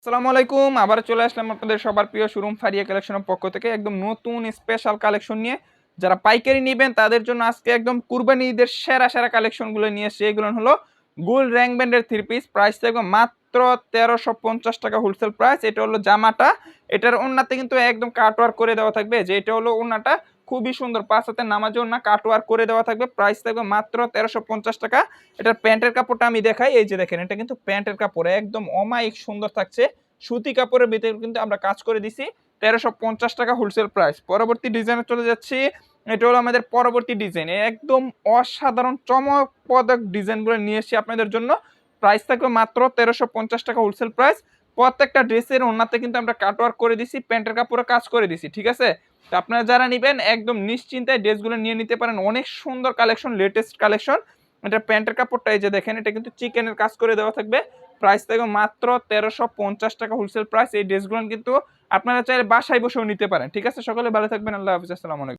আসসালামু আলাইকুম আবার চলে আসলাম আপনাদের সবার প্রিয় শোরুম ফারিয়া কালেকশনের পক্ষ থেকে একদম নতুন স্পেশাল কালেকশন নিয়ে। যারা পাইকারি নেবেন, তাদের জন্য আজকে একদম কুরবানি ঈদের সেরা সেরা কালেকশনগুলো নিয়ে এসেছি। এগুলো হলো গোল র্যাঙ্ক ব্যান্ডের থ্রি পিস প্রাইস থাকবে মাত্র তেরোশো পঞ্চাশ টাকা হোলসেল প্রাইস এটা হলো জামাটা। এটার ওনাতে কিন্তু একদম কাটওয়ার করে দেওয়া থাকবে। যে এটা হলো ওন্নাটা খুবই সুন্দর। পাঁচ হাতে নামাজও না কাটওয়ার করে দেওয়া থাকবে। প্রাইস থাকবে মাত্র তেরোশো পঞ্চাশ টাকা। এটার প্যান্টের কাপড়টা আমি দেখাই। এই যে দেখেন, এটা কিন্তু প্যান্টের কাপড়। একদম অমায়িক সুন্দর থাকছে। সুতি কাপড়ের ভিতরে কিন্তু আমরা কাজ করে দিছি। তেরোশো পঞ্চাশ টাকা হোলসেল প্রাইস পরবর্তী ডিজাইনে চলে যাচ্ছি। এটা হলো আমাদের পরবর্তী ডিজাইন একদম অসাধারণ চমকপদক ডিজাইনগুলো নিয়ে এসেছি আপনাদের জন্য। প্রাইস থাকবে মাত্র তেরোশো পঞ্চাশ টাকা হোলসেল প্রাইস প্রত্যেকটা ড্রেসের ওনাতে কিন্তু আমরা কাটওয়ার্ক করে দিছি, প্যান্টের কাপড়ে কাজ করে দিছি, ঠিক আছে? তো আপনারা যারা নেবেন, একদম নিশ্চিন্তায় ড্রেসগুলো নিয়ে নিতে পারেন। অনেক সুন্দর কালেকশন লেটেস্ট কালেকশন এটা প্যান্টের কাপড়টা এই যে দেখেন, এটা কিন্তু চিকেনের কাজ করে দেওয়া থাকবে। প্রাইস থাকবে মাত্র তেরোশো পঞ্চাশ টাকা হোলসেল প্রাইস এই ড্রেসগুলো কিন্তু আপনারা চাইলে বাসায় বসেও নিতে পারেন, ঠিক আছে? সকলে ভালো থাকবেন, আল্লাহ হাফিজ, আসসালামু আলাইকুম।